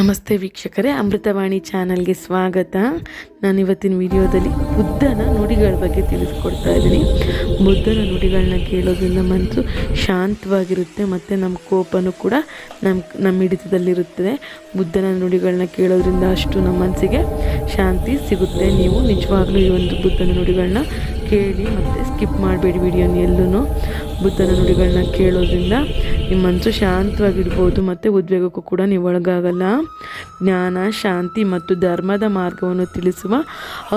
ನಮಸ್ತೆ ವೀಕ್ಷಕರೇ, ಅಮೃತವಾಣಿ ಚಾನಲ್ಗೆ ಸ್ವಾಗತ. ನಾನು ಇವತ್ತಿನ ವಿಡಿಯೋದಲ್ಲಿ ಬುದ್ಧನ ನುಡಿಗಳ ಬಗ್ಗೆ ತಿಳಿಸ್ಕೊಡ್ತಾ ಇದ್ದೀನಿ. ಬುದ್ಧನ ನುಡಿಗಳನ್ನ ಕೇಳೋದ್ರಿಂದ ಮನಸ್ಸು ಶಾಂತವಾಗಿರುತ್ತೆ ಮತ್ತು ನಮ್ಮ ಕೋಪನೂ ಕೂಡ ನಮ್ಮ ನಮ್ಮ ಹಿಡಿತದಲ್ಲಿರುತ್ತದೆ. ಬುದ್ಧನ ನುಡಿಗಳನ್ನ ಕೇಳೋದ್ರಿಂದ ಅಷ್ಟು ನಮ್ಮ ಮನಸ್ಸಿಗೆ ಶಾಂತಿ ಸಿಗುತ್ತೆ. ನೀವು ನಿಜವಾಗ್ಲೂ ಈ ಒಂದು ಬುದ್ಧನ ನುಡಿಗಳನ್ನ ಕೇಳಿ ಮತ್ತು ಸ್ಕಿಪ್ ಮಾಡಬೇಡಿ ವಿಡಿಯೋನ ಎಲ್ಲೂ ಬುದ್ಧನ ನುಡಿಗಳನ್ನ ಕೇಳೋದ್ರಿಂದ ನಿಮ್ಮ ಮನಸ್ಸು ಶಾಂತವಾಗಿಡ್ಬೋದು ಮತ್ತು ಉದ್ವೇಗಕ್ಕೂ ಕೂಡ ನೀವು ಒಳಗಾಗಲ್ಲ. ಜ್ಞಾನ, ಶಾಂತಿ ಮತ್ತು ಧರ್ಮದ ಮಾರ್ಗವನ್ನು ತಿಳಿಸುವ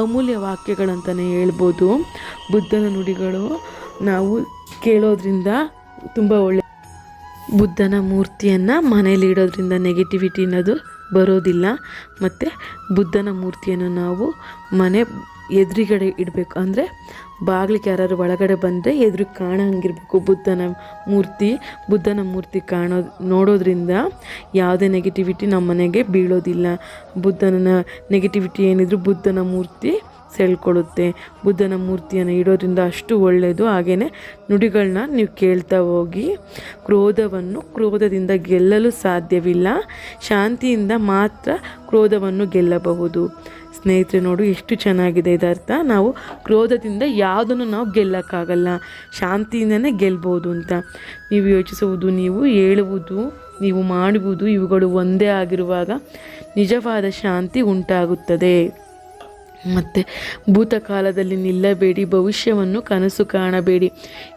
ಅಮೂಲ್ಯ ವಾಕ್ಯಗಳಂತಲೇ ಹೇಳ್ಬೋದು. ಬುದ್ಧನ ನುಡಿಗಳು ನಾವು ಕೇಳೋದ್ರಿಂದ ತುಂಬ ಒಳ್ಳೆ ಬುದ್ಧನ ಮೂರ್ತಿಯನ್ನು ಮನೇಲಿ ಇಡೋದ್ರಿಂದ ನೆಗೆಟಿವಿಟಿ ಅನ್ನೋದು ಬರೋದಿಲ್ಲ. ಮತ್ತು ಬುದ್ಧನ ಮೂರ್ತಿಯನ್ನು ನಾವು ಮನೆ ಎದುರುಗಡೆ ಇಡಬೇಕು. ಅಂದರೆ ಬಾಗಿಲಿಗೆ ಯಾರಾದ್ರು ಒಳಗಡೆ ಬಂದರೆ ಎದುರು ಕಾಣೋ ಹಂಗಿರ್ಬೇಕು ಬುದ್ಧನ ಮೂರ್ತಿ ಬುದ್ಧನ ಮೂರ್ತಿ ಕಾಣೋ, ನೋಡೋದ್ರಿಂದ ಯಾವುದೇ ನೆಗೆಟಿವಿಟಿ ನಮ್ಮ ಮನೆಗೆ ಬೀಳೋದಿಲ್ಲ. ಬುದ್ಧನ ನೆಗೆಟಿವಿಟಿ ಏನಿದ್ರು ಬುದ್ಧನ ಮೂರ್ತಿ ಸೆಳ್ಕೊಳ್ಳುತ್ತೆ. ಬುದ್ಧನ ಮೂರ್ತಿಯನ್ನು ಇಡೋದ್ರಿಂದ ಅಷ್ಟು ಒಳ್ಳೆಯದು ಹಾಗೆಯೇ ನುಡಿಗಳನ್ನ ನೀವು ಕೇಳ್ತಾ ಹೋಗಿ, ಕ್ರೋಧವನ್ನು ಕ್ರೋಧದಿಂದ ಗೆಲ್ಲಲು ಸಾಧ್ಯವಿಲ್ಲ. ಶಾಂತಿಯಿಂದ ಮಾತ್ರ ಕ್ರೋಧವನ್ನು ಗೆಲ್ಲಬಹುದು. ಸ್ನೇಹಿತರೆ ನೋಡು ಎಷ್ಟು ಚೆನ್ನಾಗಿದೆ ಇದರ್ಥ. ನಾವು ಕ್ರೋಧದಿಂದ ಯಾವುದನ್ನು ನಾವು ಗೆಲ್ಲಕ್ಕಾಗಲ್ಲ. ಶಾಂತಿಯಿಂದನೇ ಗೆಲ್ಬೋದು ಅಂತ. ನೀವು ಯೋಚಿಸುವುದು, ನೀವು ಹೇಳುವುದು, ನೀವು ಮಾಡುವುದು ಇವುಗಳು ಒಂದೇ ಆಗಿರುವಾಗ ನಿಜವಾದ ಶಾಂತಿ ಉಂಟಾಗುತ್ತದೆ. ಮತ್ತು ಭೂತಕಾಲದಲ್ಲಿ ನಿಲ್ಲಬೇಡಿ, ಭವಿಷ್ಯವನ್ನು ಕನಸು ಕಾಣಬೇಡಿ.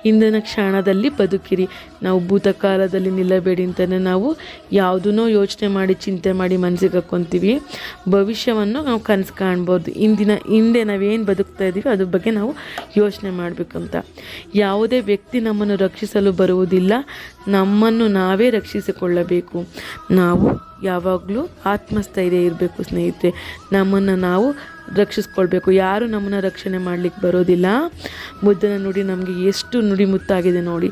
ಇಂದಿನ ಕ್ಷಣದಲ್ಲಿ ಬದುಕಿರಿ. ನಾವು ಭೂತಕಾಲದಲ್ಲಿ ನಿಲ್ಲಬೇಡಿ ಅಂತಲೇ ನಾವು ಯಾವುದನ್ನೋ ಯೋಚನೆ ಮಾಡಿ, ಚಿಂತೆ ಮಾಡಿ ಮನಸ್ಸಿಗೆ ಹಾಕ್ಕೊತೀವಿ. ಭವಿಷ್ಯವನ್ನು ನಾವು ಕನಸು ಕಾಣ್ಬೋದು. ಇಂದಿನ, ಹಿಂದೆ ನಾವೇನು ಬದುಕ್ತಾ ಇದ್ದೀವಿ ಅದ್ರ ಬಗ್ಗೆ ನಾವು ಯೋಚನೆ ಮಾಡಬೇಕಂತ. ಯಾವುದೇ ವ್ಯಕ್ತಿ ನಮ್ಮನ್ನು ರಕ್ಷಿಸಲು ಬರುವುದಿಲ್ಲ. ನಮ್ಮನ್ನು ನಾವೇ ರಕ್ಷಿಸಿಕೊಳ್ಳಬೇಕು. ನಾವು ಯಾವಾಗಲೂ ಆತ್ಮಸ್ಥೈರ್ಯ ಇರಬೇಕು, ಸ್ನೇಹಿತರೆ. ನಮ್ಮನ್ನು ನಾವು ರಕ್ಷಿಸ್ಕೊಳ್ಬೇಕು. ಯಾರು ನಮ್ಮನ್ನು ರಕ್ಷಣೆ ಮಾಡಲಿಕ್ಕೆ ಬರೋದಿಲ್ಲ. ಬುದ್ಧನ ನುಡಿ ನಮಗೆ ಎಷ್ಟು ನುಡಿ ಮುತ್ತಾಗಿದೆ ನೋಡಿ.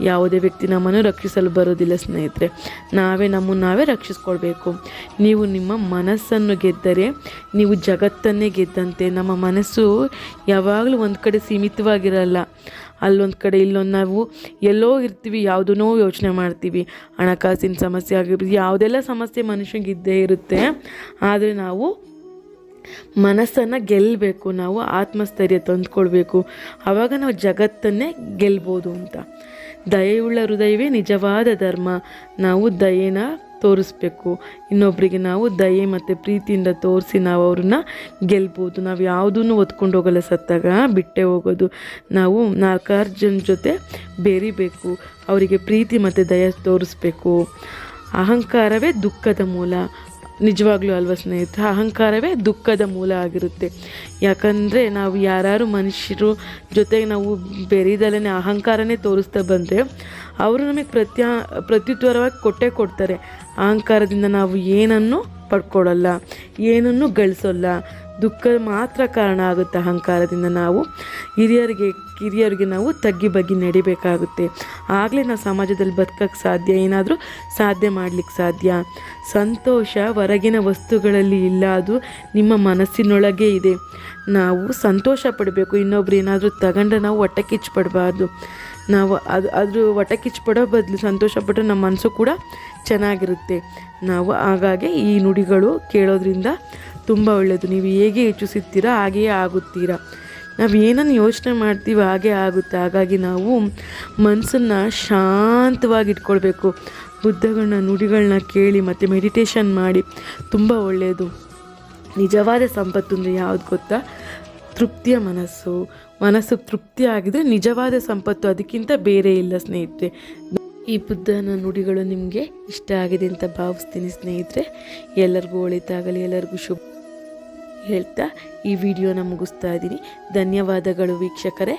ಯಾವುದೇ ವ್ಯಕ್ತಿ ನಮ್ಮನ್ನು ರಕ್ಷಿಸಲು ಬರೋದಿಲ್ಲ, ಸ್ನೇಹಿತರೆ. ನಾವೇ ನಮ್ಮನ್ನು ನಾವೇ ರಕ್ಷಿಸ್ಕೊಳ್ಬೇಕು. ನೀವು ನಿಮ್ಮ ಮನಸ್ಸನ್ನು ಗೆದ್ದರೆ, ನೀವು ಜಗತ್ತನ್ನೇ ಗೆದ್ದಂತೆ. ನಮ್ಮ ಮನಸ್ಸು ಯಾವಾಗಲೂ ಒಂದು ಕಡೆ ಸೀಮಿತವಾಗಿರಲ್ಲ. ಅಲ್ಲೊಂದು ಕಡೆ ಇಲ್ಲೊಂದು ನಾವು ಎಲ್ಲೋ ಇರ್ತೀವಿ ಯಾವುದನ್ನೋ ಯೋಚನೆ ಮಾಡ್ತೀವಿ. ಹಣಕಾಸಿನ ಸಮಸ್ಯೆ ಆಗಿರ್ಬೋದು, ಯಾವುದೆಲ್ಲ ಸಮಸ್ಯೆ ಮನುಷ್ಯನಿಗೆ ಇರುತ್ತೆ, ಆದರೆ ನಾವು ಮನಸ್ಸನ್ನು ಗೆಲ್ಲಬೇಕು ನಾವು ಆತ್ಮಸ್ಥೈರ್ಯ ತಂದುಕೊಳ್ಬೇಕು. ಆವಾಗ ನಾವು ಜಗತ್ತನ್ನೇ ಗೆಲ್ಬೋದು ಅಂತ. ದಯೆಯುಳ್ಳ ಹೃದಯವೇ ನಿಜವಾದ ಧರ್ಮ. ನಾವು ದಯೆನ ತೋರಿಸ್ಬೇಕು. ಇನ್ನೊಬ್ಬರಿಗೆ ನಾವು ದಯೆ ಮತ್ತು ಪ್ರೀತಿಯಿಂದ ತೋರಿಸಿ ನಾವು ಅವ್ರನ್ನ ಗೆಲ್ಬೋದು. ನಾವು ಯಾವುದನ್ನು ಒತ್ಕೊಂಡು ಹೋಗಲ್ಲ ಸತ್ತಾಗ, ಬಿಟ್ಟೆ ಹೋಗೋದು. ನಾವು ನಾಲ್ಕಾರು ಜನ ಜೊತೆ ಬೇರಿಬೇಕು. ಅವರಿಗೆ ಪ್ರೀತಿ ಮತ್ತು ದಯೆ ತೋರಿಸ್ಬೇಕು. ಅಹಂಕಾರವೇ ದುಃಖದ ಮೂಲ. ನಿಜವಾಗ್ಲೂ ಅಲ್ವ ಸ್ನೇಹಿತರೆ? ಅಹಂಕಾರವೇ ದುಃಖದ ಮೂಲ ಆಗಿರುತ್ತೆ. ಯಾಕಂದರೆ ನಾವು ಯಾರು ಮನುಷ್ಯರು ಜೊತೆಗೆ ನಾವು ಬೆರೀದಲ್ಲೇ ಅಹಂಕಾರನೇ ತೋರಿಸ್ತಾ ಬಂದರೆ ಅವರು ನಮಗೆ ಪ್ರತ್ಯ ಪ್ರತ್ಯುತ್ತರವಾಗಿ ಕೊಟ್ಟೇ ಕೊಡ್ತಾರೆ. ಅಹಂಕಾರದಿಂದ ನಾವು ಏನನ್ನು ಪಡ್ಕೊಳ್ಳಲ್ಲ, ಏನನ್ನು ಗಳಿಸೋಲ್ಲ. ದುಃಖ ಮಾತ್ರ ಕಾರಣ ಆಗುತ್ತೆ ಅಹಂಕಾರದಿಂದ ನಾವು. ಹಿರಿಯರಿಗೆ, ಕಿರಿಯರಿಗೆ ನಾವು ತಗ್ಗಿ ಬಗ್ಗಿ ನಡಿಬೇಕಾಗುತ್ತೆ. ಆಗಲೇ ನಾವು ಸಮಾಜದಲ್ಲಿ ಬದುಕಕ್ಕೆ ಸಾಧ್ಯ, ಏನಾದರೂ ಸಾಧ್ಯ ಮಾಡಲಿಕ್ಕೆ ಸಾಧ್ಯ. ಸಂತೋಷ ಹೊರಗಿನ ವಸ್ತುಗಳಲ್ಲಿ ಇಲ್ಲ, ಅದು ನಿಮ್ಮ ಮನಸ್ಸಿನೊಳಗೆ ಇದೆ. ನಾವು ಸಂತೋಷ ಪಡಬೇಕು, ಇನ್ನೊಬ್ರು ಏನಾದರೂ ತಗೊಂಡ್ರೆ ನಾವು ಹೊಟ್ಟೆ ಕಿಚ್ಚು ಪಡಬಾರ್ದು. ನಾವು ಅದು ಅದ್ರ ವಟ ಕಿಚ್ಪಡೋ ಬದಲು ಸಂತೋಷ ಪಟ್ಟರೆ ನಮ್ಮ ಮನಸ್ಸು ಕೂಡ ಚೆನ್ನಾಗಿರುತ್ತೆ. ನಾವು ಹಾಗಾಗಿ ಈ ನುಡಿಗಳು ಕೇಳೋದ್ರಿಂದ ತುಂಬ ಒಳ್ಳೆಯದು ನೀವು ಹೇಗೆ ಹೆಚ್ಚಿಸುತ್ತೀರಾ ಹಾಗೆಯೇ ಆಗುತ್ತೀರಾ. ನಾವು ಏನನ್ನು ಯೋಚನೆ ಮಾಡ್ತೀವಿ ಹಾಗೆ ಆಗುತ್ತೆ. ಹಾಗಾಗಿ ನಾವು ಮನಸ್ಸನ್ನು ಶಾಂತವಾಗಿ ಇಟ್ಕೊಳ್ಬೇಕು ಬುದ್ಧಗಳನ್ನ ನುಡಿಗಳನ್ನ ಕೇಳಿ ಮತ್ತು ಮೆಡಿಟೇಷನ್ ಮಾಡಿ ತುಂಬ ಒಳ್ಳೆಯದು ನಿಜವಾದ ಸಂಪತ್ತು ಅಂದರೆ ಯಾವುದು ಗೊತ್ತಾ? ತೃಪ್ತಿಯ ಮನಸ್ಸು ಮನಸ್ಸು ತೃಪ್ತಿ ಆಗಿದ್ರೆ ನಿಜವಾದ ಸಂಪತ್ತು, ಅದಕ್ಕಿಂತ ಬೇರೆ ಇಲ್ಲ ಸ್ನೇಹಿತರೆ. ಈ ಬುದ್ಧನ ನುಡಿಗಳು ನಿಮಗೆ ಇಷ್ಟ ಆಗಿದೆ ಅಂತ ಭಾವಿಸ್ತೀನಿ ಸ್ನೇಹಿತರೆ. ಎಲ್ಲರಿಗೂ ಒಳಿತಾಗಲಿ, ಎಲ್ಲರಿಗೂ ಶುಭ ಹೇಳ್ತಾ ಈ ವಿಡಿಯೋನ ಮುಗಿಸ್ತಾ ಇದ್ದೀನಿ. ಧನ್ಯವಾದಗಳು ವೀಕ್ಷಕರೇ.